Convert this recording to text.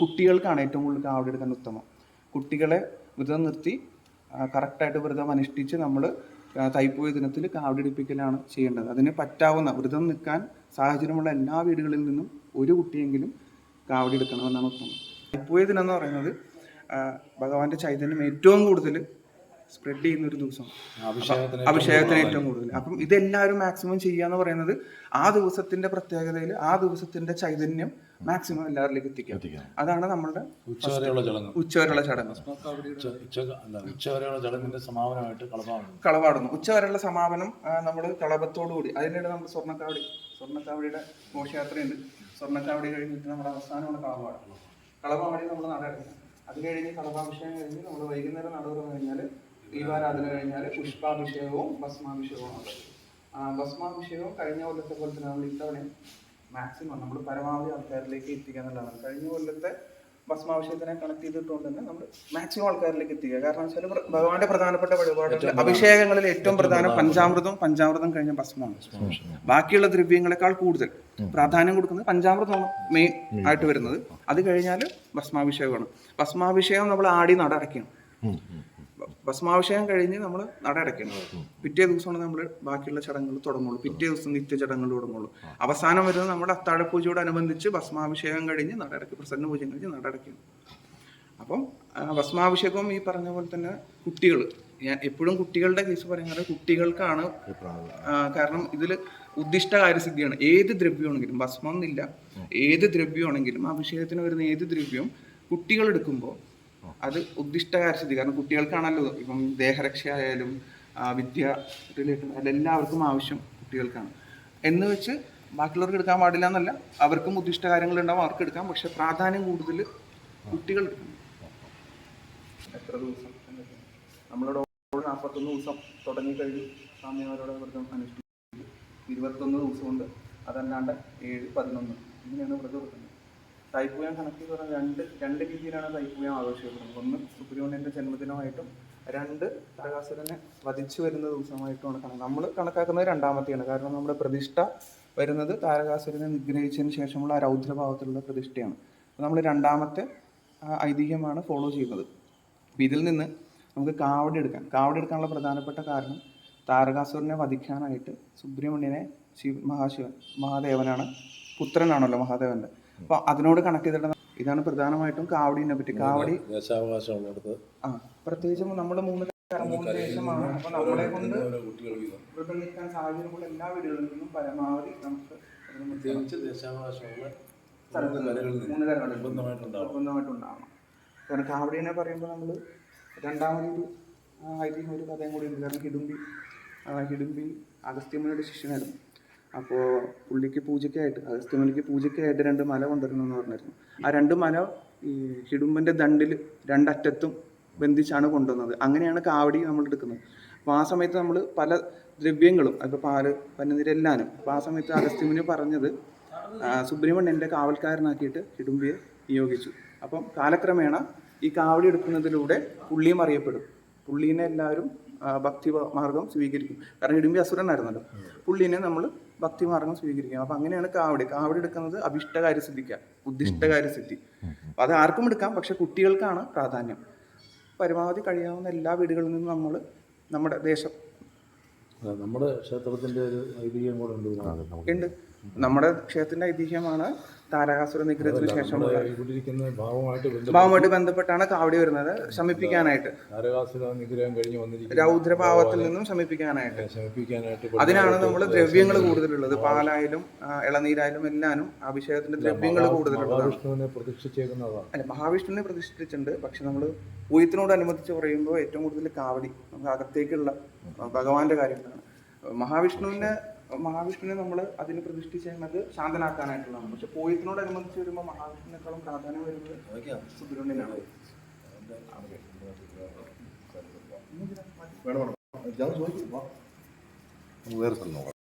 കുട്ടികൾക്കാണ് ഏറ്റവും കൂടുതൽ കാവടി എടുക്കാൻ ഉത്തമം. കുട്ടികളെ വ്രതം നിർത്തി കറക്റ്റായിട്ട് വ്രതം അനുഷ്ഠിച്ച് നമ്മൾ തൈപ്പൂയ ദിനത്തിൽ കാവടി എടുപ്പിക്കലാണ് ചെയ്യേണ്ടത്. അതിന് പറ്റാവുന്ന വ്രതം നിൽക്കാൻ സാഹചര്യമുള്ള എല്ലാ വീടുകളിൽ നിന്നും ഒരു കുട്ടിയെങ്കിലും കാവടി എടുക്കണമെന്നാണ് തോന്നുന്നത് തൈപ്പൂയ ദിനം എന്ന് പറയുന്നത് ഭഗവാന്റെ ചൈതന്യം ഏറ്റവും കൂടുതൽ സ്പ്രെഡ് ചെയ്യുന്ന ഒരു ദിവസം അഭിഷേകത്തിന് ഏറ്റവും കൂടുതൽ അപ്പം ഇതെല്ലാവരും മാക്സിമം ചെയ്യുക എന്ന് പറയുന്നത് ആ ദിവസത്തിന്റെ പ്രത്യേകതയിൽ ആ ദിവസത്തിന്റെ ചൈതന്യം മാക്സിമം എല്ലാവരിലേക്ക് എത്തിക്കുക. അതാണ് നമ്മളുടെ ഉച്ചവരെയുള്ള ചടങ്ങ്. ഉച്ചവരെയുള്ള ചടങ്ങ്. ചടങ്ങിന്റെ സമാപനമായിട്ട് കളവാടുന്നു. ഉച്ചവരെയുള്ള സമാപനം നമ്മൾ കളപത്തോടുകൂടി അതിനിടെ നമ്മൾ സ്വർണക്കാവടി സ്വർണക്കാവടിയുടെ ഘോഷയാത്രയുണ്ട്. സ്വർണക്കാവടി കഴിഞ്ഞിട്ട് നമ്മുടെ അവസാനമുള്ള കളവാട്. കളവാടി നമ്മൾ നട അത് കഴിഞ്ഞ് കളഭാഭിഷേകം കഴിഞ്ഞ് നമ്മൾ വൈകുന്നേരം നടന്നു തുറന്നു കഴിഞ്ഞാൽ ദീപാരാധന കഴിഞ്ഞാൽ പുഷ്പാഭിഷേകവും ഭസ്മാഭിഷേകവും ഉണ്ട് ഭസ്മാഭിഷേകവും കഴിഞ്ഞ കൊല്ലത്തെ പോലെ തന്നെ നമ്മൾ ഇത്തവണ മാക്സിമം നമ്മൾ പരമാവധി ആൾക്കാരിലേക്ക് എത്തിക്കുക എന്നുള്ളതാണ്. കഴിഞ്ഞ കൊല്ലത്തെ ഭസ്മാഭിഷേകത്തിനെ കണക്ട് ചെയ്തിട്ടുകൊണ്ട് തന്നെ നമ്മൾ മാക്സിമം ആൾക്കാരിലേക്ക് എത്തിക്കുക. കാരണം വെച്ചാൽ ഭഗവാന്റെ പ്രധാനപ്പെട്ട വഴിപാടുകൾ അഭിഷേകങ്ങളിൽ ഏറ്റവും പ്രധാനം പഞ്ചാമൃതവും പഞ്ചാമൃതം കഴിഞ്ഞ ഭസ്മമാണ്. ബാക്കിയുള്ള ദ്രവ്യങ്ങളെക്കാൾ കൂടുതൽ പ്രാധാന്യം കൊടുക്കുന്നത് പഞ്ചാമൃതമാണ് മെയിൻ ആയിട്ട് വരുന്നത്. അത് കഴിഞ്ഞാൽ ഭസ്മാഭിഷേകമാണ്. ഭസ്മാഭിഷേകം നമ്മൾ ആടി നട അടയ്ക്കണം. ഭസ്മാഭിഷേകം കഴിഞ്ഞ് നമ്മൾ നട അടയ്ക്കേണ്ടത് പിറ്റേ ദിവസമാണ് നമ്മൾ ബാക്കിയുള്ള ചടങ്ങുകൾ തുടങ്ങുള്ളൂ. പിറ്റേ ദിവസം നിത്യ ചടങ്ങുകൾ തുടങ്ങുള്ളൂ അവസാനം വരുന്നത് നമ്മുടെ അത്താഴപ്പൂജയോടനുബന്ധിച്ച് ഭസ്മാഭിഷേകം കഴിഞ്ഞ് നട അടയ്ക്കും പ്രസന്ന പൂജ കഴിഞ്ഞ് നട അടയ്ക്കും. അപ്പം ഭസ്മാഭിഷേകവും ഈ പറഞ്ഞ പോലെ തന്നെ കുട്ടികൾ ഞാൻ എപ്പോഴും കുട്ടികളുടെ കേസ് പറയുന്നത് കുട്ടികൾക്കാണ്. കാരണം ഇതിൽ ഉദ്ദിഷ്ട കാര്യസിദ്ധിയാണ്. ഏത് ദ്രവ്യമാണെങ്കിലും ഭസ്മം എന്നില്ല. ഏത് ദ്രവ്യമാണെങ്കിലും അഭിഷേകത്തിന് വരുന്ന ഏത് ദ്രവ്യവും കുട്ടികൾ എടുക്കുമ്പോൾ അത് ഉദ്ദിഷ്ട കാര്യസിദ്ധി കാരണം കുട്ടികൾക്കാണല്ലോ ഇപ്പം ദേഹരക്ഷ ആയാലും ആ, വിദ്യ റിലേറ്റഡ് അതെല്ലാവർക്കും ആവശ്യം കുട്ടികൾക്കാണ്. എന്ന് വെച്ച് ബാക്കിയുള്ളവർക്ക് എടുക്കാൻ പാടില്ല എന്നല്ല അവർക്കും ഉദ്ദിഷ്ട കാര്യങ്ങൾ ഉണ്ടാവും അവർക്ക് എടുക്കാം. പക്ഷെ പ്രാധാന്യം കൂടുതൽ കുട്ടികൾ എത്ര ദിവസം? നമ്മളോട് നാൽപ്പത്തൊന്ന് ദിവസം തുടങ്ങി കഴിഞ്ഞു. സ്വാമിമാരോട് വ്രതം അനുഷ്ഠിച്ചു. ഇരുപത്തൊന്ന് ദിവസമുണ്ട് അതല്ലാണ്ട് ഏഴ് പതിനൊന്ന്. ഇങ്ങനെയാണ് വ്രതം തൈപ്പൂയം എന്ന് പറഞ്ഞാൽ രണ്ട് രണ്ട് രീതിയിലാണ് തൈപ്പൂയം ആഘോഷിക്കപ്പെടുന്നത്. ഒന്ന് സുബ്രഹ്മണ്യന്റെ ജന്മദിനമായിട്ടും രണ്ട് താരകാസുരനെ വധിച്ചു വരുന്ന ദിവസമായിട്ടുമാണ് കണക്ക്. നമ്മൾ കണക്കാക്കുന്നത് രണ്ടാമത്തെയാണ്. കാരണം നമ്മുടെ പ്രതിഷ്ഠ വരുന്നത് താരകാസുരനെ നിഗ്രഹിച്ചതിന് ശേഷമുള്ള രൗദ്രഭാവത്തിലുള്ള പ്രതിഷ്ഠയാണ്. നമ്മൾ രണ്ടാമത്തെ ഐതിഹ്യമാണ് ഫോളോ ചെയ്യുന്നത്. ഇതിൽ നിന്ന് നമുക്ക് കാവടി എടുക്കാം. കാവടി എടുക്കാനുള്ള പ്രധാനപ്പെട്ട കാരണം താരകാസുരനെ വധിക്കാനായിട്ട് സുബ്രഹ്മണ്യനെ ശിവ മഹാശിവൻ മഹാദേവനാണ് പുത്രനാണല്ലോ മഹാദേവന്റെ. അപ്പോൾ അതിനോട് കണക്ട് ചെയ്തിട്ട് ഇതാണ് പ്രധാനമായിട്ടും കാവടിനെ പറ്റി. കാവടി ദേശാവകാശം ഉള്ളിടത്ത് ആ പ്രത്യേകിച്ചും നമ്മൾ മൂന്ന് മൂന്ന് ദേശമാണ്. അപ്പോൾ നമ്മളെ കൊണ്ട് നിൽക്കാൻ സാഹചര്യമുള്ള എല്ലാ വീടുകളിൽ നിന്നും പരമാവധി നമുക്ക് വ്രതം നിൽക്കാം. പ്രത്യേകിച്ച് ദേശാവകാശമുള്ള മൂന്ന് കരകളിൽ നിർബന്ധമായിട്ടുണ്ടാവണം. കാരണം കാവടിനെ പറയുമ്പോൾ നമ്മൾ രണ്ടാമതൊരു ഐതിഹ്യം ഒരു കഥയും കൂടി ഉണ്ട്. കാരണം ഹിഡുമ്പി ആ, ഹിഡുമ്പി അഗസ്ത്യമുനിയുടെ ശിഷ്യനായിരുന്നു. അപ്പോൾ പുള്ളിക്ക് പൂജയ്ക്കായിട്ട് അഗസ്ത്യമുനിക്ക് പൂജയ്ക്കായിട്ട് രണ്ട് മല കൊണ്ടുവരണം എന്ന് പറഞ്ഞിരുന്നു. ആ രണ്ട് മല ഈ ഹിഡുമ്പന്റെ ദണ്ടിൽ രണ്ടറ്റത്തും ബന്ധിച്ചാണ് കൊണ്ടുവന്നത്. അങ്ങനെയാണ് കാവടി നമ്മൾ എടുക്കുന്നത്. അപ്പോൾ ആ സമയത്ത് നമ്മൾ പല ദ്രവ്യങ്ങളും ഇപ്പോൾ പാൽ പന്നീര് അപ്പോൾ ആ സമയത്ത് അഗസ്ത്യമുനി പറഞ്ഞത് സുബ്രഹ്മണ്യന്റെ കാവൽക്കാരനാക്കിയിട്ട് ഹിഡുംബിയെ നിയോഗിച്ചു. അപ്പം കാലക്രമേണ ഈ കാവടി എടുക്കുന്നതിലൂടെ പുള്ളിയും അറിയപ്പെടും. പുള്ളീനെ എല്ലാവരും ഭക്തി മാർഗം സ്വീകരിക്കും. കാരണം ഹിഡുംബി അസുരനായിരുന്നല്ലോ. പുള്ളീനെ നമ്മൾ ഭക്തി മാർഗം സ്വീകരിക്കും അപ്പം അങ്ങനെയാണ് കാവടി. കാവടി എടുക്കുന്നത് അഭിഷ്ടകാര്യ സിദ്ധിക്ക ഉദ്ദിഷ്ടകാര്യ സിദ്ധി. അപ്പൊ അത് ആർക്കും എടുക്കാം പക്ഷെ കുട്ടികൾക്കാണ് പ്രാധാന്യം. പരമാവധി കഴിയാവുന്ന എല്ലാ വീടുകളിൽ നിന്നും നമ്മൾ നമ്മുടെ ദേശം നമ്മുടെ ക്ഷേത്രത്തിന്റെ ഒരു ഐതിഹ്യം കൂടെ ഉണ്ട്. നമ്മുടെ ക്ഷേത്രത്തിന്റെ ഐതിഹ്യമാണ് താരകാസുര നിഗ്രഹത്തിന് ശേഷമുള്ള ഭാവമായിട്ട് ബന്ധപ്പെട്ടാണ് കാവടി വരുന്നത് ശമിപ്പിക്കാനായിട്ട്. രൗദ്രഭാവത്തിൽ നിന്നും ശമിപ്പിക്കാനായിട്ട്. അതിനാണ് നമ്മൾ ദ്രവ്യങ്ങൾ കൂടുതലുള്ളത്. പാലായാലും ഇളനീരായാലും എല്ലാനും അഭിഷേകത്തിന്റെ ദ്രവ്യങ്ങൾ കൂടുതലുള്ളത് മഹാവിഷ്ണുവിനെ പ്രതിഷ്ഠിച്ചിട്ടുണ്ട് പക്ഷെ നമ്മൾ ഊയത്തിനോടനുബന്ധിച്ച് പറയുമ്പോൾ ഏറ്റവും കൂടുതൽ കാവടി നമുക്ക് അകത്തേക്കുള്ള ഭഗവാന്റെ കാര്യങ്ങളാണ്. മഹാവിഷ്ണുവിനെ മഹാവിഷ്ണുവിനെ നമ്മൾ അതിന് ചെയ്യുന്നത് ശാന്തനാക്കാനായിട്ടുള്ളതാണ്. പക്ഷെ പൂയത്തിനോടനുബന്ധിച്ച് വരുമ്പോൾ മഹാവിഷ്ണുവിനേക്കാളും പ്രാധാന്യം വരുന്നത് സുബ്രഹ്മണ്യനാണ്. വേണം വേണം വേറെ സ്ഥലം നോക്കാം.